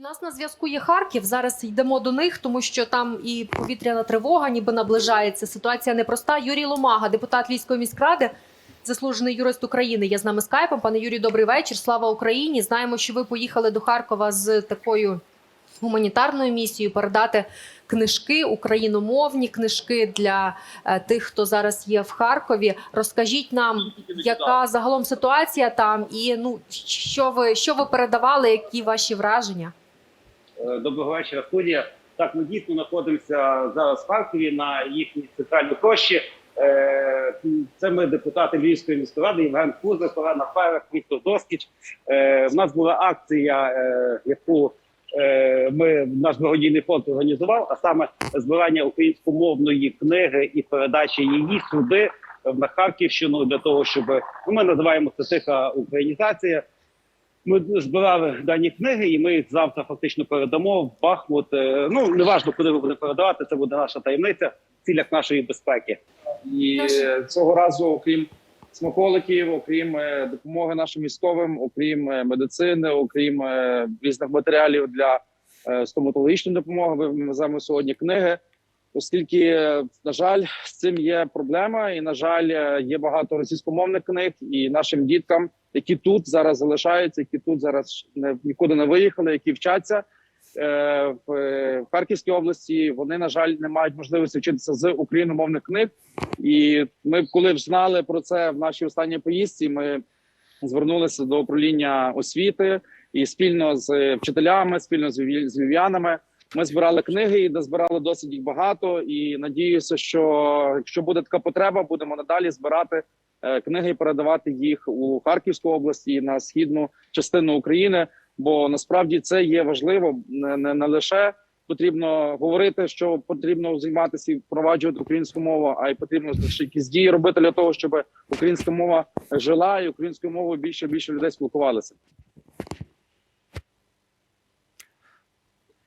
У нас на зв'язку є Харків. Зараз йдемо до них, тому що там і повітряна тривога, ніби наближається. Ситуація непроста. Юрій Ломага, депутат Львівської міськради, заслужений юрист України. Є з нами скайпом. Пане Юрій, добрий вечір. Слава Україні. Знаємо, що ви поїхали до Харкова з такою гуманітарною місією передати книжки, україномовні книжки для е, тих, хто зараз є в Харкові. Розкажіть нам, яка загалом ситуація там, і ну що ви що ви передавали, які ваші враження? Е, Доброго вечора, студія. Так, ми дійсно знаходимося зараз в Харкові на їхній центральній площі. Е, Це ми депутати Львівської міської ради, Євген Кузик, Олена Ферах, Віктор Доскіч. Е, В нас була акція, е, яку е, ми наш благодійний фонд організував, а саме збирання українськомовної книги і передача її сюди на Харківщину для того, щоб ну, ми називаємо це тиха українізація. Ми збирали дані книги, і ми їх завтра фактично передамо в Бахмут. Е, Ну неважно, куди ви будете передавати. Це буде наша таємниця в цілях нашої безпеки. І цього разу, окрім смаколиків, окрім е, допомоги нашим військовим, окрім е, медицини, окрім різних матеріалів для стоматологічної допомоги, ми веземо сьогодні книги. Оскільки, на жаль, з цим є проблема, і на жаль, є багато російськомовних книг, і нашим діткам, які тут зараз залишаються, які тут зараз не нікуди не виїхали, які вчаться е, в, е, в Харківській області, вони на жаль не мають можливості вчитися з україномовних книг. І ми, коли б знали про це в нашій останній поїздці, ми звернулися до управління освіти і спільно з вчителями, спільно з львів- львів'янами. Ми збирали книги і дозбирали досить їх багато. І надіюся, що якщо буде така потреба, будемо надалі збирати книги передавати їх у Харківську область і на східну частину України. Бо насправді це є важливо не, не, не лише потрібно говорити, що потрібно займатися і впроваджувати українську мову, а й потрібно якісь дії робити для того, щоб українська мова жила і українською мовою більше більше людей спілкувалися.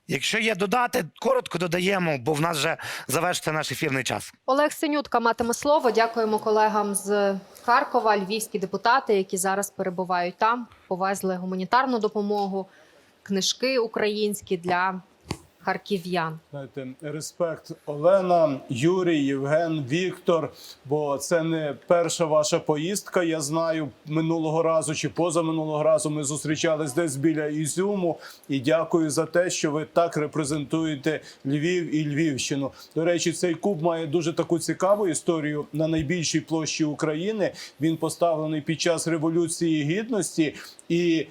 Якщо є додати, коротко додаємо, бо в нас вже завершиться наш ефірний час. Олег Синютка матиме слово. Дякуємо колегам з Харкова, львівські депутати, які зараз перебувають там, повезли гуманітарну допомогу, книжки українські для харків'ян. Знаєте, респект Олена, Юрій, Євген, Віктор. Бо це не перша ваша поїздка. Я знаю минулого разу чи позаминулого разу ми зустрічались десь біля Ізюму. І дякую за те, що ви так репрезентуєте Львів і Львівщину. До речі, цей куб має дуже таку цікаву історію на найбільшій площі України. Він поставлений під час революції гідності і.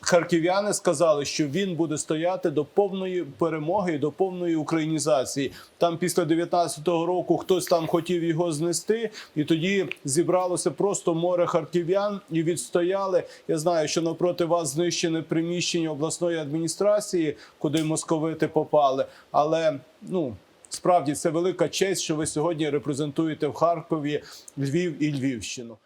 Харків'яни сказали, що він буде стояти до повної перемоги і до повної українізації. Там після 19-го року хтось там хотів його знести, і тоді зібралося просто море харків'ян і відстояли. Я знаю, що навпроти вас знищене приміщення обласної адміністрації, куди московити попали. Але ну справді це велика честь, що ви сьогодні репрезентуєте в Харкові Львів і Львівщину.